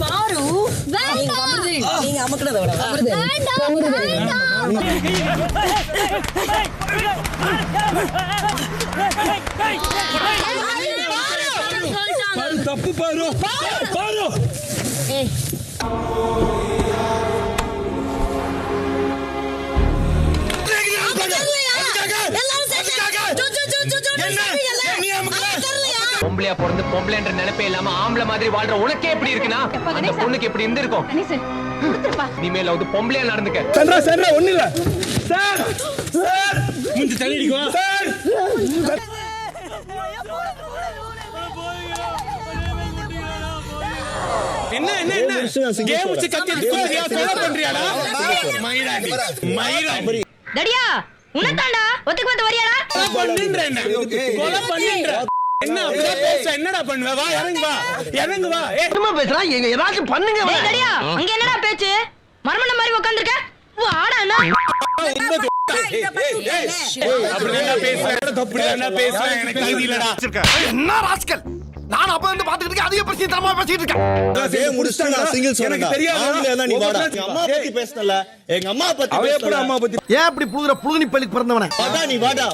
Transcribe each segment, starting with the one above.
பாரு. நீங்க அமுக்குனதை விட பாரு தப்பு பாரு. பாரு. பொம்பளையா பிறந்து பொம்பளைன்ற நினைப்பே இல்லாம ஆம்பளை மாதிரி வாழ்ற உனக்கே எப்படி இருக்குன்னா? அந்த பொண்ணுக்கு எப்படி இருந்திருக்கும்? இனிமேல் வந்து பொம்பளையா நடந்துக்க. சந்திரா சந்திரா ஒண்ணு இல்ல. Sir sir. முஞ்சி தள்ளி அடிக்குவா சார். என்ன என்ன என்ன? கேம் வச்சு கத்தி கொலை பண்றியாடா மயிராண்டி மயிராண்டி தடியா உன்னதாண்டா ஒத்துக்கு வந்து வரியாடா. கொலை பண்ணுன்ற என்ன? கொலை பண்ணுன்ற. என்ன அப்படிதான் பேச என்னடா பண்ணுவ? வா இறங்கு வா. இறங்கு வா. ஏ பேசுறான் எங்க ஏதாச்சும் பண்ணுங்க அங்க என்னடா பேச்சு? மர்மன மாதிரி உட்கார்ந்திருக்க வாடா அண்ணா என்ன? ராஸ்கல்? நான் அப்ப வந்து பாத்துக்கிட்டு பிரச்சனை தரமா பேசிட்டு இருக்கேன். ஏய், முடிச்சிட்டா நான் single எனக்கு சொல்றேன்டா. தெரியாது இருந்தா நீ வாடா. அம்மா பத்தி பேசுனல எங்க அம்மா பத்தி. அம்மா பத்தி ஏன் இப்படி புதுர புழுதுனி பள்ளிக்கு பிறந்தவன? வாடா நீ வாடா.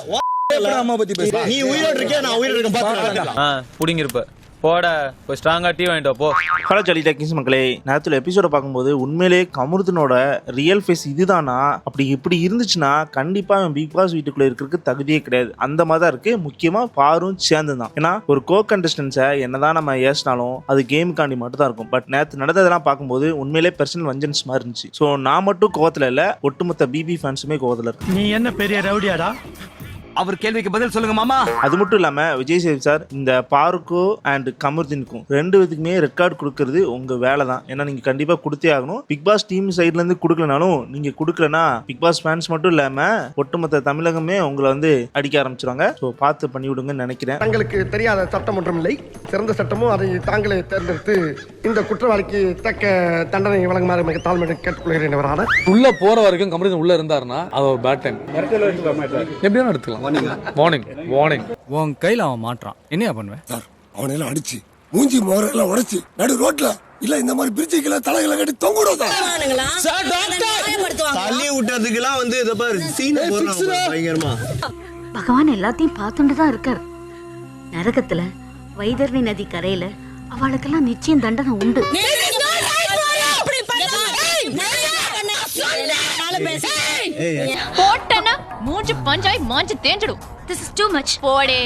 நீ உயிரோட நான் உயிரோட இருக்கேன். பாத்துக்கலாம் ஆ புடிங்கிருப்ப. போட போய் ஸ்ட்ராங்கா டீ வாங்கிட்டு போ. ஹலோ ஜலி டெக்னிக்ஸ் மக்களே. நேரத்தில் எபிசோட பார்க்கும்போது உண்மையிலே கமருதனோட ரியல் ஃபேஸ் இதுதானா? அப்படி இப்படி இருந்துச்சுன்னா கண்டிப்பா அவன் பிக் பாஸ் வீட்டுக்குள்ள இருக்கிறதுக்கு தகுதியே கிடையாது. அந்த மாதிரி தான் இருக்கு. முக்கியமா பாரும் சேர்ந்து தான். ஏன்னா ஒரு கோ கண்டஸ்டன்ஸை என்னதான் நம்ம ஏசினாலும் அது கேமுக்காண்டி மட்டும் தான் இருக்கும். பட் நேற்று நடந்ததெல்லாம் பார்க்கும்போது உண்மையிலே பர்சனல் வஞ்சன்ஸ் மாதிரி இருந்துச்சு. ஸோ நான் மட்டும் கோவத்தில் இல்லை ஒட்டுமொத்த பிபி ஃபேன்ஸுமே கோவத்தில் இருக்கு. நீ என்ன பெரிய ரவுடியாடா? அவர் கேள்விக்கு பதில் சொல்லுங்க மாமா. அது மட்டும் இல்லாம விஜய் சேவி சார் இந்த பாருக்கும் அண்ட் கமருதீனுக்கும் ரெண்டு விதத்துக்குமே ரெட் கார்டு கொடுக்கறது உங்க வேலை தான் ஏன்னா நீங்க கண்டிப்பா கொடுத்தே ஆகணும். பிக் பாஸ் டீம் சைட்ல இருந்து கொடுக்கலனாலும் நீங்க கொடுக்கலனா பிக் பாஸ் ஃபேன்ஸ் மட்டும் இல்லாம ஒட்டுமொத்த தமிழகமே உங்களை வந்து அடிக்க ஆரம்பிச்சிருவாங்க. ஸோ பார்த்து பண்ணி விடுங்கன்னு நினைக்கிறேன். தங்களுக்கு தெரியாத சட்டம் ஒன்றும் இல்லை. சிறந்த சட்டமும் அதை தாங்களே தேர்ந்தெடுத்து இந்த குற்றவாளிக்கு தக்க தண்டனை வழங்குமாறு மிக தாழ்மையுடன் கேட்டுக்கொள்கிறேன் உள்ள போற வரைக்கும் கமருதன் உள்ள இருந்தாருன்னா அது ஒரு பேட் டைம் எடுத்துக்கலாம் வார்னிங் வார்னிங் உன் கையில அவன் மாட்றான் என்னையா பண்ணுவேன் அவனையெல்லாம் அடிச்சு மூஞ்சி மோரெல்லாம் உடைச்சு நடு ரோட்ல இல்ல இந்த மாதிரி பிரிச்சுக்கல தலைகளை கட்டி தொங்குடுதா தள்ளி விட்டதுக்கெல்லாம் வந்து இத பாரு சீன் பயங்கரமா. பகவான் எல்லாத்தையும் பார்த்துட்டு தான் இருக்கார். நரகத்துல வைதர்ணி நதி கரையில அவளுக்கெல்லாம் நிச்சயம் தண்டனை உண்டு. போட்டனா மூஞ்சி பஞ்சாய் மாஞ்சு தேஞ்சிடும் திஸ் இஸ் டூ மச் போடே